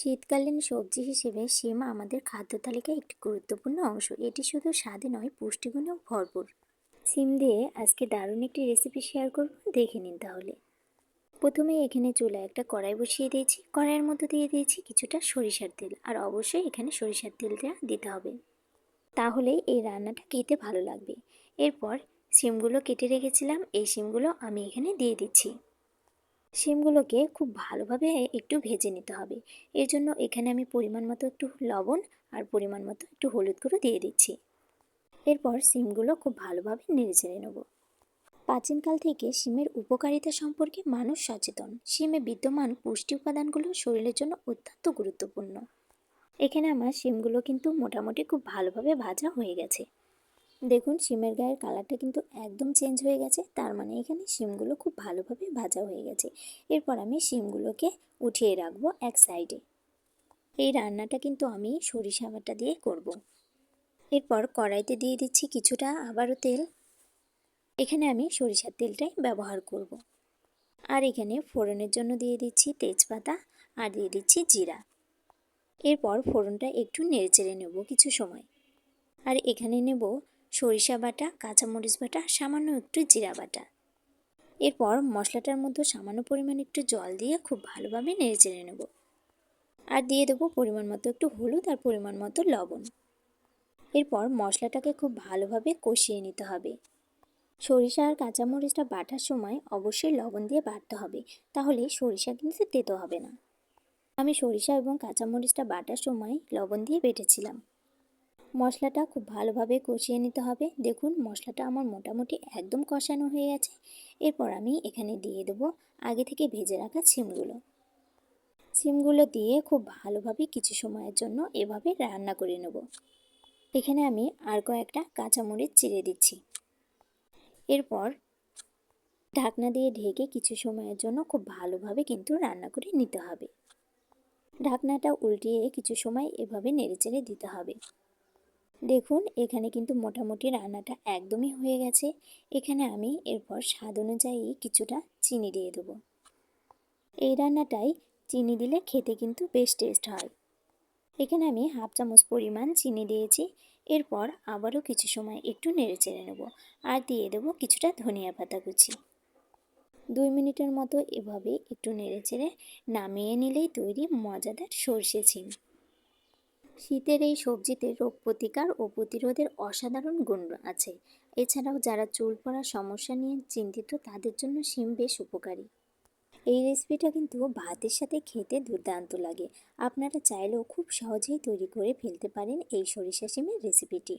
শীতকালীন সবজি হিসেবে শিম আমাদের খাদ্য তালিকায় একটি গুরুত্বপূর্ণ অংশ। এটি শুধু স্বাদে নয়, পুষ্টিগুণেও ভরপুর। শিম দিয়ে আজকে দারুণ একটি রেসিপি শেয়ার করব, দেখে নিন তাহলে। প্রথমে এখানে চুলা একটা কড়াই বসিয়ে দিয়েছি। কড়াইয়ের মধ্যে দিয়ে দিয়েছি কিছুটা সরিষার তেল। আর অবশ্যই এখানে সরিষার তেলটা দিতে হবে। তাহলে এই রান্নাটা খেতে ভালো লাগবে। এরপর শিমগুলো কেটে রেখেছিলাম। এই শিমগুলো আমি এখানে দিয়ে দিচ্ছি। শিমগুলোকে খুব ভালোভাবে একটু ভেজে নিতে হবে। এর জন্য এখানে আমি পরিমাণ মতো একটু লবণ আর পরিমাণ মতো একটু হলুদ গুঁড়ো দিয়ে দিচ্ছি। এরপর শিমগুলো খুব ভালোভাবে নেড়ে চেড়ে নেব। প্রাচীনকাল থেকে শিমের উপকারিতা সম্পর্কে মানুষ সচেতন। শিমে বিদ্যমান পুষ্টি উপাদানগুলো শরীরের জন্য অত্যন্ত গুরুত্বপূর্ণ। এখানে আমার শিমগুলো কিন্তু মোটামুটি খুব ভালোভাবে ভাজা হয়ে গেছে। দেখুন, শিমের গায়ের কালারটা কিন্তু একদম চেঞ্জ হয়ে গেছে। তার মানে এখানে শিমগুলো খুব ভালোভাবে ভাজা হয়ে গেছে। এরপর আমি শিমগুলোকে উঠিয়ে রাখব এক সাইডে। এই রান্নাটা কিন্তু আমি সরিষা বাটা দিয়ে করব। এরপর কড়াইতে দিয়ে দিচ্ছি কিছুটা আবারও তেল। এখানে আমি সরিষার তেলটাই ব্যবহার করব। আর এখানে ফোড়নের জন্য দিয়ে দিচ্ছি তেজপাতা আর দিয়ে দিচ্ছি জিরা। এরপর ফোড়নটা একটু নেড়ে চেড়ে নেব কিছু সময়। আর এখানে নেব সরিষা বাটা, কাঁচামরিচ বাটা, সামান্য একটু জিরা বাটা। এরপর মশলাটার মধ্যে সামান্য পরিমাণ একটু জল দিয়ে খুব ভালোভাবে নেড়ে চেড়ে নেব। আর দিয়ে দেবো পরিমাণ মতো একটু হলুদ আর পরিমাণ মতো লবণ। এরপর মশলাটাকে খুব ভালোভাবে কষিয়ে নিতে হবে। সরিষা আর কাঁচামরিচটা বাটার সময় অবশ্যই লবণ দিয়ে বাটতে হবে, তাহলে সরিষা কিন্তু তেতো হবে না। আমি সরিষা এবং কাঁচামরিচটা বাটার সময় লবণ দিয়ে বেটেছিলাম। মশলাটা খুব ভালোভাবে কষিয়ে নিতে হবে। দেখুন, মশলাটা আমার মোটামুটি একদম কষানো হয়ে গেছে। এরপর আমি এখানে দিয়ে দেবো আগে থেকে ভেজে রাখা সিমগুলো। সিমগুলো দিয়ে খুব ভালোভাবে কিছু সময়ের জন্য এভাবে রান্না করে নেব। এখানে আমি আর কয়েকটা কাঁচামরিচ চিড়ে দিচ্ছি। এরপর ঢাকনা দিয়ে ঢেকে কিছু সময়ের জন্য খুব ভালোভাবে কিন্তু রান্না করে নিতে হবে। ঢাকনাটা উল্টিয়ে কিছু সময় এভাবে নেড়েচেড়ে দিতে হবে। দেখুন, এখানে কিন্তু মোটামুটি রান্নাটা একদমই হয়ে গেছে। এখানে আমি এরপর স্বাদ অনুযায়ী কিছুটা চিনি দিয়ে দেবো। এই রান্নাটাই চিনি দিলে খেতে কিন্তু বেশ টেস্ট হয়। এখানে আমি হাফ চামচ পরিমাণ চিনি দিয়েছি। এরপর আবারও কিছু সময় একটু নেড়ে চেড়ে নেব আর দিয়ে দেবো কিছুটা ধনিয়া পাতা কুচি। দুই মিনিটের মতো এভাবে একটু নেড়ে চেড়ে নামিয়ে নিলেই তৈরি মজাদার সর্ষে ছিম শীতের এই সবজিতে রোগ প্রতিকার ও প্রতিরোধের অসাধারণ গুণ আছে। এছাড়াও যারা চুল পড়ার সমস্যা নিয়ে চিন্তিত, তাদের জন্য শিম বেশ উপকারী। এই রেসিপিটা কিন্তু ভাতের সাথে খেতে দুর্দান্ত লাগে। আপনারা চাইলেও খুব সহজেই তৈরি করে ফেলতে পারেন এই সরিষা শিমের রেসিপিটি।